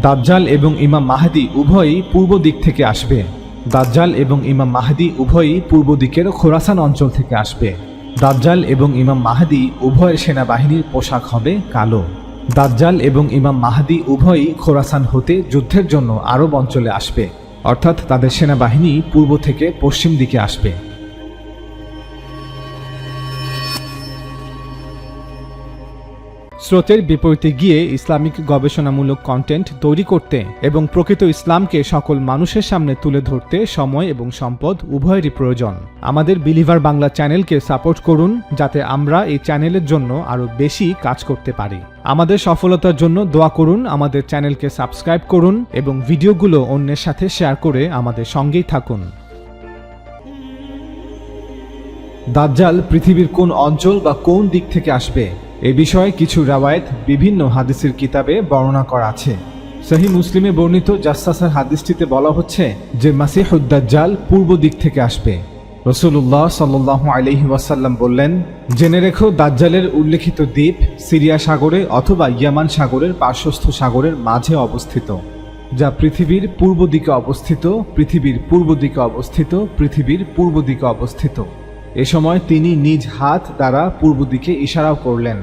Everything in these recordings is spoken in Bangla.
দাজ্জাল এবং ইমাম মাহাদি উভয়ই পূর্ব দিক থেকে আসবে। দাজ্জাল এবং ইমাম মাহাদি উভয়ই পূর্ব দিকের খোরাসান অঞ্চল থেকে আসবে। দাজ্জাল এবং ইমাম মাহাদি উভয়ের সেনাবাহিনীর পোশাক হবে কালো। দাজ্জাল এবং ইমাম মাহাদি উভয়ই খোরাসান হতে যুদ্ধের জন্য আরব অঞ্চলে আসবে। অর্থাৎ তাদের সেনাবাহিনী পূর্ব থেকে পশ্চিম দিকে আসবে। স্রোতের বিপরীতে গিয়ে ইসলামিক গবেষণামূলক কন্টেন্ট তৈরি করতে এবং প্রকৃত ইসলামকে সকল মানুষের সামনে তুলে ধরতে সময় এবং সম্পদ উভয়েরই প্রয়োজন। আমাদের বিলিভার বাংলা চ্যানেলকে সাপোর্ট করুন যাতে আমরা এই চ্যানেলের জন্য আরও বেশি কাজ করতে পারি। আমাদের সফলতার জন্য দোয়া করুন, আমাদের চ্যানেলকে সাবস্ক্রাইব করুন এবং ভিডিওগুলো অন্যের সাথে শেয়ার করে আমাদের সঙ্গেই থাকুন। দাজ্জাল পৃথিবীর কোন অঞ্চল বা কোন দিক থেকে আসবে? এ বিষয়ে কিছু রাওয়ায়ত বিভিন্ন হাদিসের কিতাবে বর্ণনা করা আছে। সহি মুসলিমে বর্ণিত জাসাসার হাদিসটিতে বলা হচ্ছে যে মাসিহুদ্দাজ্জাল পূর্ব দিক থেকে আসবে। রসুল্লাহ সাল্লাহ আলহি ওয়াসাল্লাম বললেন, জেনে রেখো, দাজ্জালের উল্লেখিত দ্বীপ সিরিয়া সাগরে অথবা ইয়ামান সাগরের পার্শ্বস্থ সাগরের মাঝে অবস্থিত, যা পৃথিবীর পূর্ব দিকে অবস্থিত, পৃথিবীর পূর্ব দিকে অবস্থিত, পৃথিবীর পূর্ব দিকে অবস্থিত। এ সময় তিনি নিজ হাত দ্বারা পূর্ব দিকে ইশারাও করলেন।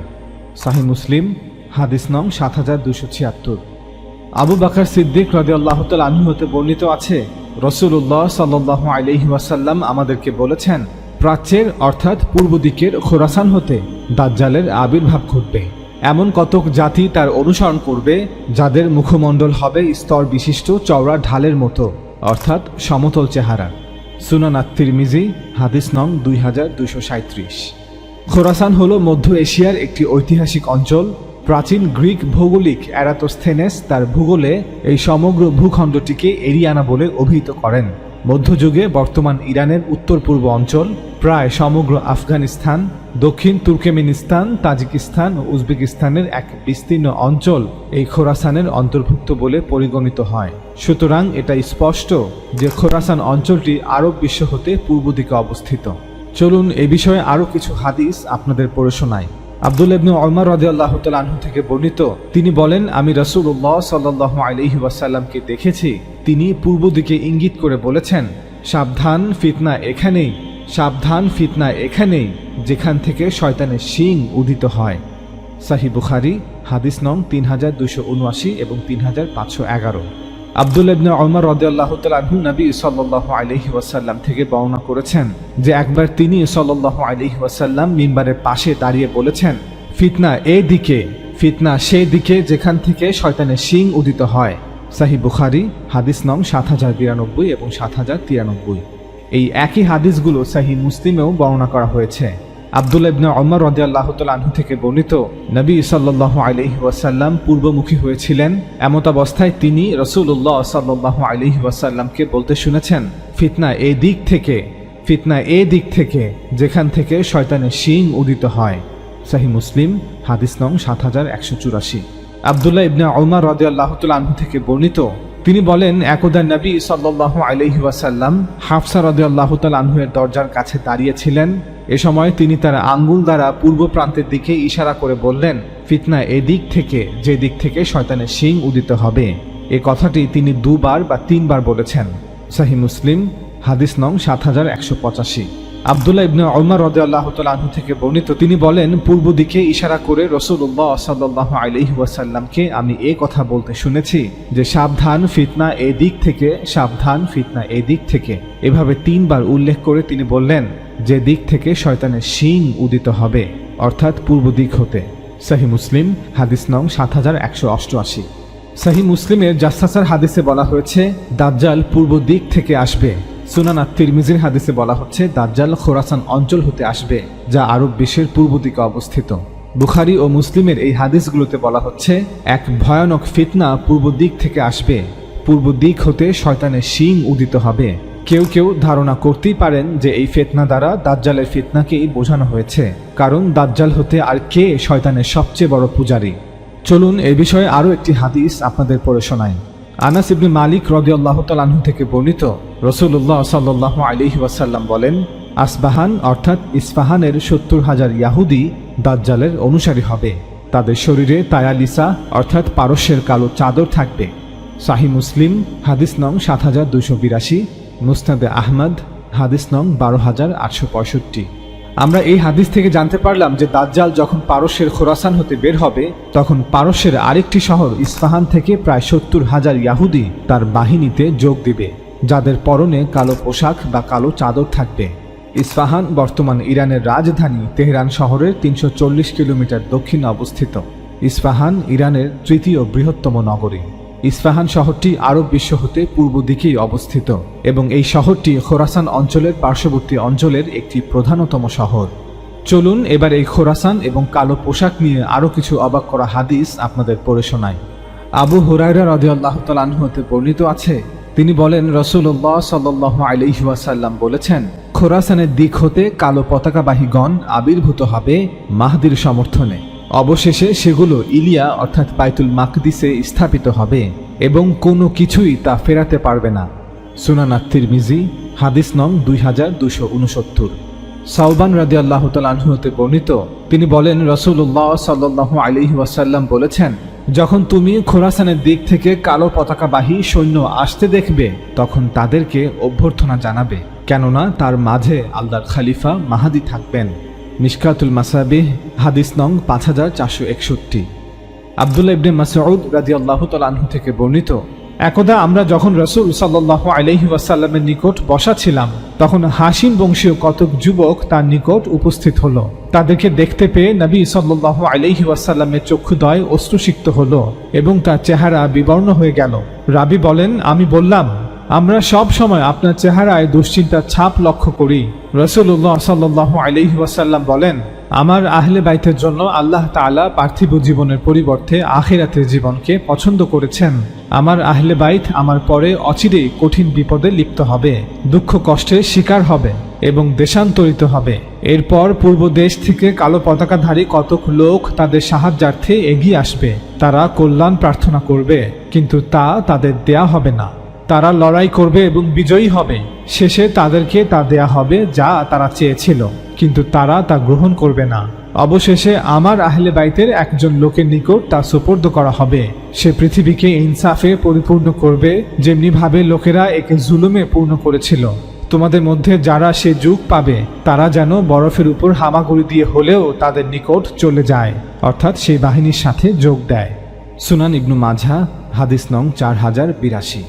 সাহি মুসলিম, হাদিস নং সাত হাজার দুশো ছিয়াত্তর। আবু বাকর সিদ্দিক রদি আল্লাহ আনহু হতে বর্ণিত আছে রসুল্লাহ সাল্লাহ আলহি ওয়াসাল্লাম আমাদেরকে বলেছেন, প্রাচ্যের অর্থাৎ পূর্ব দিকের খোরাসান হতে দাজ্জালের আবির্ভাব ঘটবে। এমন কতক জাতি তার অনুসরণ করবে, যাদের মুখমণ্ডল হবে স্তর বিশিষ্ট চওড়া ঢালের মতো, অর্থাৎ সমতল চেহারা সুনান আত্মিরমিজি হাদিস নং দুই হাজার দুইশো সাঁত্রিশ খোরাসান হল মধ্য এশিয়ার একটি ঐতিহাসিক অঞ্চল। প্রাচীন গ্রিক ভৌগোলিক অ্যারাতোস্থেনেস তার ভূগোলে এই সমগ্র ভূখণ্ডটিকে এরিয়ানা বলে অভিহিত করেন। মধ্যযুগে বর্তমান ইরানের উত্তর পূর্ব অঞ্চল, প্রায় সমগ্র আফগানিস্তান, দক্ষিণ তুর্কমেনিস্তান, তাজিকিস্তান ও উজবেকিস্তানের এক বিস্তীর্ণ অঞ্চল এই খোরাসানের অন্তর্ভুক্ত বলে পরিগণিত হয়। সুতরাং এটা স্পষ্ট যে খোরাসান অঞ্চলটি আরব বিশ্ব হতে পূর্ব দিকে অবস্থিত। চলুন এ বিষয়ে আরও কিছু হাদিস আপনাদের পড়ে শোনাই। আব্দুল ইবনু ওমর রাদিয়াল্লাহ তাআলা আনহু থেকে বর্ণিত, তিনি বলেন, আমি রাসূলুল্লাহ সাল্লাল্লাহু আলাইহি ওয়াসাল্লামকে দেখেছি। তিনি পূর্ব দিকে ইঙ্গিত করে বলেছেন, সাবধান ফিতনা এখানেই, সাবধান ফিতনা এখানেই, যেখান থেকে শয়তানের শিং উদিত হয়। সাহি বুখারি, হাদিস নং তিন হাজার দুশো উনআশি এবং তিন হাজার পাঁচশো এগারো। আব্দুল ইবনে ওমর রাদিয়াল্লাহু আনহু নবী সাল্লাল্লাহু আলাইহি ওয়াসাল্লাম থেকে বর্ণনা করেছেন যে একবার তিনি সাল্লাল্লাহু আলাইহি ওয়াসাল্লাম মিম্বারের পাশে দাঁড়িয়ে বলেছেন, ফিতনা এই দিকে, ফিতনা সেই দিকে যেখান থেকে শয়তানের শিং উদিত হয়। সাহি বুখারি, হাদিস নং সাত হাজার বিরানব্বই এবং সাত হাজার তিরানব্বই। এই একই হাদিসগুলো সাহি মুসলিমেও বর্ণনা করা হয়েছে। আবদুল্লা ইবনে অমর রদিয়াল্লাহ আনহু থেকে বর্ণিত, নবী সাল্লাহ আলহি ওয়াসাল্লাম পূর্বমুখী হয়েছিলেন। এমত অবস্থায় তিনি রসুল্লাহ সাল্লাহ আলহি ওয়াসাল্লামকে বলতে শুনেছেন, ফিতনা এ দিক থেকে, ফিতনা এ দিক থেকে, যেখান থেকে শয়তানের শিং উদিত হয়। সাহি মুসলিম, হাদিস নং সাত হাজার একশো চুরাশি। আবদুল্লাহ ইবনে ওমর রদিয়াল্লাহ আনহু থেকে বর্ণিত তিনি বলেন, একদা নবী সাল্লাহ আলহি ওয়াসাল্লাম হাফসা রদিয়াল্লাহ আনহুয়ের দরজার কাছে দাঁড়িয়েছিলেন। এ সময় তিনি তার আঙ্গুল দ্বারা পূর্ব প্রান্তের দিকে ইশারা করে বললেন, ফিতনা এদিক থেকে, যে দিক থেকে শয়তানের শিং উদিত হবে। এ কথাটি তিনি দুবার বা তিনবার বলেছেন। সাহি মুসলিম, হাদিস নং সাত হাজার একশো পঁচাশি। আবদুল্লাহ ইবনে ওমর রদে আল্লাহ আনহু থেকে বর্ণিত, তিনি বলেন, পূর্ব দিকে ইশারা করে রসুল্লাহ সাল্লাহ আলহি ওয়াসাল্লামকে আমি এ কথা বলতে শুনেছি যে, সাবধান ফিতনা এ দিক থেকে, সাবধান ফিতনা এ দিক থেকে। এভাবে তিনবার উল্লেখ করে তিনি বললেন, যে দিক থেকে শয়তানের শিং উদিত হবে। অর্থাৎ পূর্ব দিক হতে। সাহি মুসলিম, হাদিস নং সাত হাজার একশো অষ্টআশি। সাহি মুসলিমের জাসাসার হাদিসে বলা হয়েছে, দাজ্জাল পূর্ব দিক থেকে আসবে। সুনান তিরমিজির হাদিসে বলা হচ্ছে, দাজ্জাল খোরাসান অঞ্চল হতে আসবে, যা আরব বিশ্বের পূর্ব দিকে অবস্থিত। বুখারি ও মুসলিমের এই হাদিসগুলোতে বলা হচ্ছে, এক ভয়ানক ফিতনা পূর্ব দিক থেকে আসবে। পূর্ব দিক হতে শয়তানের শিং উদিত হবে। কেউ কেউ ধারণা করতেই পারেন যে এই ফেতনা দ্বারা দাজ্জালের ফিতনাকেই বোঝানো হয়েছে, কারণ দাজ্জাল হতে আর কে শয়তানের সবচেয়ে বড় পূজারী। চলুন এ বিষয়ে আরও একটি হাদিস আপনাদের পড়ে শোনাই। আনাস ইবনে মালিক রদিয়াল্লাহ তালাহু থেকে বর্ণিত রসুল্লাহ সাল্লাহ আলিহি ওয়াসাল্লাম বলেন, আসবাহান অর্থাৎ ইস্পাহানের সত্তর হাজার ইয়াহুদি দাজ্জালের অনুসারী হবে। তাদের শরীরে তায়ালিসা অর্থাৎ পারস্যের কালো চাদর থাকবে। শাহি মুসলিম, হাদিস নং সাত হাজার দুশো বিরাশি মুস্তাদে আহমদ, হাদিস নং বারো হাজার আটশো পঁয়ষট্টি। আমরা এই হাদিস থেকে জানতে পারলাম যে দাজ্জাল যখন পারস্যের খোরাসান হতে বের হবে, তখন পারস্যের আরেকটি শহর ইস্পাহান থেকে প্রায় সত্তর হাজার ইয়াহুদি তার বাহিনীতে যোগ দিবে, যাদের পরনে কালো পোশাক বা কালো চাদর থাকবে। ইস্পাহান বর্তমান ইরানের রাজধানী তেহরান শহরের তিনশো চল্লিশ কিলোমিটার দক্ষিণে অবস্থিত। ইস্পাহান ইরানের তৃতীয় বৃহত্তম নগরী। ইস্পাহান শহরটি আরব বিশ্ব হতে পূর্ব দিকেই অবস্থিত এবং এই শহরটি খোরাসান অঞ্চলের পার্শ্ববর্তী অঞ্চলের একটি প্রধানতম শহর। চলুন এবার এই খোরাসান এবং কালো পোশাক নিয়ে আরও কিছু অবাক করা হাদিস আপনাদের পড়ে শোনায় আবু হুরাইরা রদিয়াল্লাহ তালাহ হতে বর্ণিত আছে, তিনি বলেন রসুল্লাহ সাল্লাহ আলহিহাসাল্লাম বলেছেন, খোরাসানের দিক হতে কালো পতাকাবাহীগণ আবির্ভূত হবে মাহদির সমর্থনে। অবশেষে সেগুলো ইলিয়া, অর্থাৎ বাইতুল মাকদিসে স্থাপিত হবে এবং কোনো কিছুই তা ফেরাতে পারবে না। সুনানাত্তির মিজি হাদিস নং দুই হাজার দুশো উনসত্তর। সাউবান রাদি আল্লাহ তালাহতে বর্ণিত, তিনি বলেন রসুল্লাহ সাল্লাহ আলিহি ওয়াসাল্লাম বলেছেন, যখন তুমি খোরাসানের দিক থেকে কালো পতাকাবাহী সৈন্য আসতে দেখবে, তখন তাদেরকে অভ্যর্থনা জানাবে। কেননা তার মাঝে আল্লাহর খালিফা মাহাদি থাকবেন। মিশকাতুল মাসাবিহ, হাদিস নং পাঁচ হাজার চারশো একষট্টি। আবদুল্লাহ ইবনে মাসউদ রাজি আল্লাহ তালাহু থেকে বর্ণিত, একদা আমরা যখন রসুল সাল্লাহ আলহি ওয়াসাল্লামের নিকট বসা ছিলাম, তখন হাসিম বংশীয় কতক যুবক তার নিকট উপস্থিত হলো। তাদেরকে দেখতে পেয়ে নবী সাল্লাহ আলহি ওয়াসাল্লামের চক্ষুদয় অশ্রুসিক্ত হলো এবং তার চেহারা বিবর্ণ হয়ে গেল। রাবি বলেন, আমি বললাম আমরা সব সময় আপনার চেহারায় দুশ্চিন্তার ছাপ লক্ষ্য করি। রসুল্লাহ সাল্লাহ আলহি বলেন, আমার আহলে বাইতের জন্য আল্লাহ তাআলা পার্থিব জীবনের পরিবর্তে আখিরাতের জীবনকে পছন্দ করেছেন। আমার আহলে বাইত আমার পরে অচিরেই কঠিন বিপদে লিপ্ত হবে, দুঃখ কষ্টের শিকার হবে এবং দেশান্তরিত হবে। এরপর পূর্ব দেশ থেকে কালো পতাকাধারী কতক লোক তাদের সাহায্যার্থে এগিয়ে আসবে। তারা কল্যাণ প্রার্থনা করবে, কিন্তু তা তাদের দেয়া হবে না। তারা লড়াই করবে এবং বিজয়ী হবে। শেষে তাদেরকে তা দেয়া হবে যা তারা চেয়েছিল, কিন্তু তারা তা গ্রহণ করবে না। অবশেষে আমার আহলে বাইতের একজন লোকের নিকট তা সুপর্দ করা হবে। সে পৃথিবীকে ইনসাফে পরিপূর্ণ করবে, যেমনিভাবে লোকেরা একে জুলুমে পূর্ণ করেছিল। তোমাদের মধ্যে যারা সে যুগ পাবে, তারা যেন বরফের উপর হামাগুড়ি দিয়ে হলেও তাদের নিকট চলে যায়, অর্থাৎ সেই বাহিনীর সাথে যোগ দেয়। সুনান ইবনু মাঝা হাদিস নং চার হাজার বিরাশি।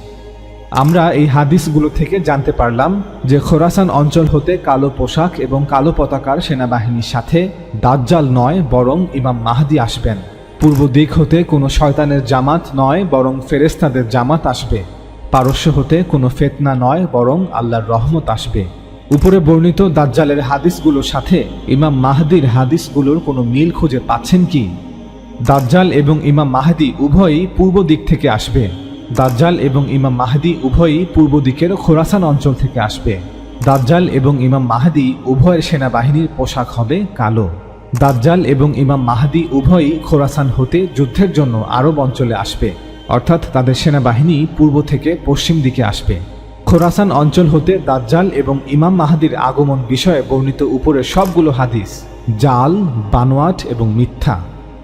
আমরা এই হাদিসগুলো থেকে জানতে পারলাম যে খোরাসান অঞ্চল হতে কালো পোশাক এবং কালো পতাকার সেনাবাহিনীর সাথে দাজ্জাল নয় বরং ইমাম মাহাদি আসবেন। পূর্ব দিক হতে কোনো শয়তানের জামাত নয় বরং ফেরেস্তাদের জামাত আসবে। পারস্য হতে কোনো ফেতনা নয় বরং আল্লাহর রহমত আসবে। উপরে বর্ণিত দাজ্জালের হাদিসগুলোর সাথে ইমাম মাহাদির হাদিসগুলোর কোনো মিল খুঁজে পাচ্ছেন কি? দাজ্জাল এবং ইমাম মাহাদি উভয়ই পূর্ব দিক থেকে আসবে। দাজ্জাল এবং ইমাম মাহাদি উভয়ই পূর্ব দিকের খোরাসান অঞ্চল থেকে আসবে। দাজ্জাল এবং ইমাম মাহাদি উভয়ের সেনাবাহিনীর পোশাক হবে কালো। দাজ্জাল এবং ইমাম মাহাদি উভয়ই খোরাসান হতে যুদ্ধের জন্য আরব অঞ্চলে আসবে। অর্থাৎ তাদের সেনাবাহিনী পূর্ব থেকে পশ্চিম দিকে আসবে। খোরাসান অঞ্চল হতে দাজ্জাল এবং ইমাম মাহাদির আগমন বিষয়ে বর্ণিত উপরের সবগুলো হাদিস, জাল, বানোয়াট এবং মিথ্যা।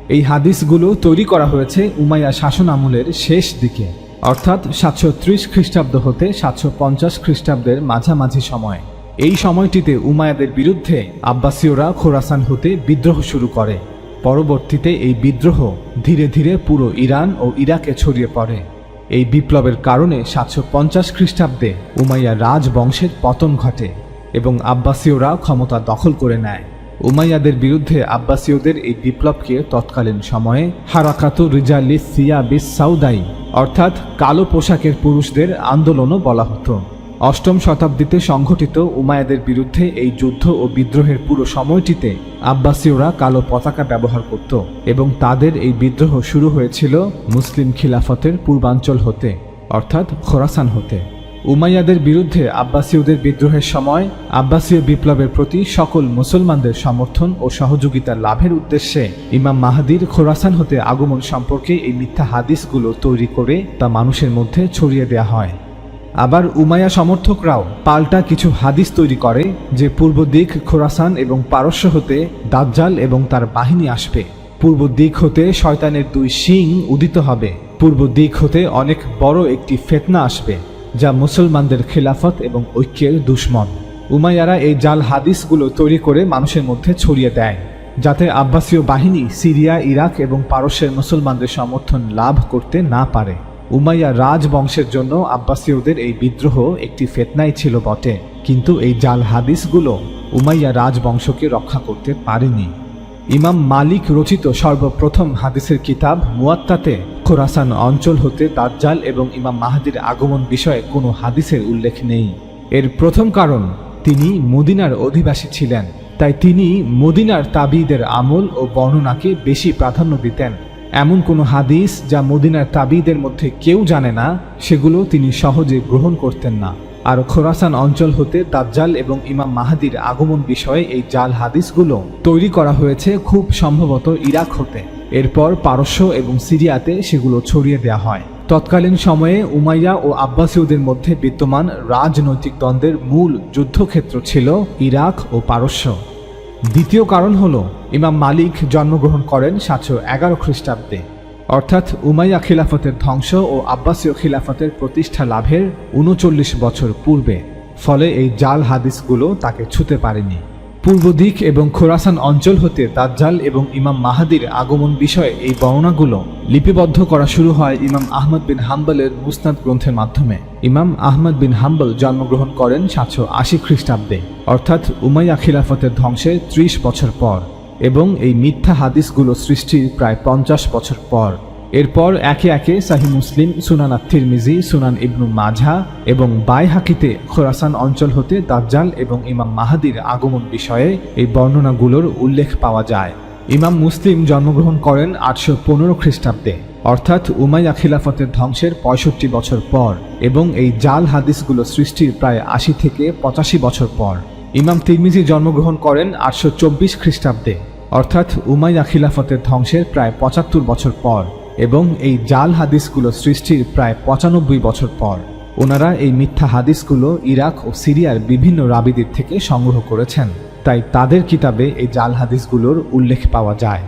এই হাদিসগুলো তৈরি করা হয়েছে উমাইয়া শাসন আমলের শেষ দিকে। অর্থাৎ সাতশো ত্রিশ খ্রিস্টাব্দ হতে সাতশো পঞ্চাশ খ্রিস্টাব্দের মাঝামাঝি সময়। এই সময়টিতে উমায়াদের বিরুদ্ধে আব্বাসীয়রা খোরাসান হতে বিদ্রোহ শুরু করে। পরবর্তীতে এই বিদ্রোহ ধীরে ধীরে পুরো ইরান ও ইরাকে ছড়িয়ে পড়ে। এই বিপ্লবের কারণে সাতশো পঞ্চাশ খ্রিস্টাব্দে উমাইয়া রাজবংশের পতন ঘটে এবং আব্বাসীয়রা ক্ষমতা দখল করে নেয়। উমাইয়াদের বিরুদ্ধে আব্বাসীয়দের এই বিপ্লবকে তৎকালীন সময়ে হারাকাতু রিজালি সিয়া বিস সাউদাই, অর্থাৎ কালো পোশাকের পুরুষদের আন্দোলনও বলা হতো। অষ্টম শতাব্দীতে সংঘটিত উমায়াদের বিরুদ্ধে এই যুদ্ধ ও বিদ্রোহের পুরো সময়টিতে আব্বাসীয়রা কালো পতাকা ব্যবহার করত এবং তাদের এই বিদ্রোহ শুরু হয়েছিল মুসলিম খিলাফতের পূর্বাঞ্চল হতে, অর্থাৎ খোরাসান হতে। উমাইয়াদের বিরুদ্ধে আব্বাসীয়দের বিদ্রোহের সময় আব্বাসীয় বিপ্লবের প্রতি সকল মুসলমানদের সমর্থন ও সহযোগিতা লাভের উদ্দেশ্যে ইমাম মাহাদির খোরাসান হতে আগমন সম্পর্কে এই মিথ্যা হাদিসগুলো তৈরি করে তা মানুষের মধ্যে ছড়িয়ে দেয়া হয়। আবার উমায়া সমর্থকরাও পাল্টা কিছু হাদিস তৈরি করে যে পূর্ব দিক খোরাসান এবং পারস্য হতে দাজ্জাল এবং তার বাহিনী আসবে। পূর্ব দিক হতে শয়তানের দুই শিং উদিত হবে। পূর্ব দিক হতে অনেক বড় একটি ফেতনা আসবে। যা মুসলমানদের খিলাফত এবং ঐক্যের দুশ্মন। উমাইয়ারা এই জাল হাদিসগুলো তৈরি করে মানুষের মধ্যে ছড়িয়ে দেয়, যাতে আব্বাসীয় বাহিনী সিরিয়া, ইরাক এবং পারস্যের মুসলমানদের সমর্থন লাভ করতে না পারে। উমাইয়া রাজবংশের জন্য আব্বাসীয়দের এই বিদ্রোহ একটি ফেতনাই ছিল বটে, কিন্তু এই জাল হাদিসগুলো উমাইয়া রাজবংশকে রক্ষা করতে পারেনি। ইমাম মালিক রচিত সর্বপ্রথম হাদিসের কিতাব মুয়াত্তাতে খোরাসান অঞ্চল হতে দাজ্জাল এবং ইমাম মাহাদির আগমন বিষয়ে কোনো হাদিসের উল্লেখ নেই। এর প্রথম কারণ, তিনি মদিনার অধিবাসী ছিলেন। তাই তিনি মদিনার তাবিদের আমল ও বর্ণনাকে বেশি প্রাধান্য দিতেন। এমন কোনো হাদিস যা মদিনার তাবিদের মধ্যে কেউ জানে না, সেগুলো তিনি সহজে গ্রহণ করতেন না। আর খোরাসান অঞ্চল হতে দাজ্জাল এবং ইমাম মাহাদির আগমন বিষয়ে এই জাল হাদিসগুলো তৈরি করা হয়েছে খুব সম্ভবত ইরাক হতে। এরপর পারস্য এবং সিরিয়াতে সেগুলো ছড়িয়ে দেওয়া হয়। তৎকালীন সময়ে উমাইয়া ও আব্বাসীয়দের মধ্যে বিদ্যমান রাজনৈতিক দ্বন্দ্বের মূল যুদ্ধক্ষেত্র ছিল ইরাক ও পারস্য। দ্বিতীয় কারণ হল, ইমাম মালিক জন্মগ্রহণ করেন সাতশো এগারো খ্রিস্টাব্দে। অর্থাৎ উমাইয়া খিলাফতের ধ্বংস ও আব্বাসীয় খিলাফতের প্রতিষ্ঠা লাভের উনচল্লিশ বছর পূর্বে, ফলে এই জাল হাদিসগুলো তাকে ছুতে পারেনি। পূর্ব দিক এবং খোরাসান অঞ্চল হতে দাজ্জাল এবং ইমাম মাহাদির আগমন বিষয়ে এই বর্ণনাগুলো লিপিবদ্ধ করা শুরু হয় ইমাম আহমদ বিন হাম্বলের মুসনাদ গ্রন্থের মাধ্যমে। ইমাম আহমদ বিন হাম্বল জন্মগ্রহণ করেন সাতশো আশি খ্রিস্টাব্দে, অর্থাৎ উমাইয়া খিলাফতের ধ্বংসের ত্রিশ বছর পর এবং এই মিথ্যা হাদিসগুলো সৃষ্টির প্রায় পঞ্চাশ বছর পর। এরপর একে একে সাহি মুসলিম, সুনান আত্মিরমিজি, সুনান ইবনু মাঝা এবং বাইহাকিতে খোরাসান অঞ্চল হতে দাজ্জাল এবং ইমাম মাহাদির আগমন বিষয়ে এই বর্ণনাগুলোর উল্লেখ পাওয়া যায়। ইমাম মুসলিম জন্মগ্রহণ করেন আটশো পনেরো খ্রিস্টাব্দে, অর্থাৎ উমাইয়া খিলাফতের ধ্বংসের পঁয়ষট্টি বছর পর এবং এই জাল হাদিসগুলো সৃষ্টির প্রায় আশি থেকে পঁচাশি বছর পর। ইমাম তিরমিজি জন্মগ্রহণ করেন আটশো চব্বিশ খ্রিস্টাব্দে, অর্থাৎ উমাইয়া খিলাফতের ধ্বংসের প্রায় পঁচাত্তর বছর পর। এবং এই জাল হাদিসগুলো সৃষ্টির প্রায় পঁচানব্বই বছর পর। ওনারা এই মিথ্যা হাদিসগুলো ইরাক ও সিরিয়ার বিভিন্ন রাবিদের থেকে সংগ্রহ করেছেন। তাই তাদের কিতাবে এই জাল হাদিসগুলোর উল্লেখ পাওয়া যায়।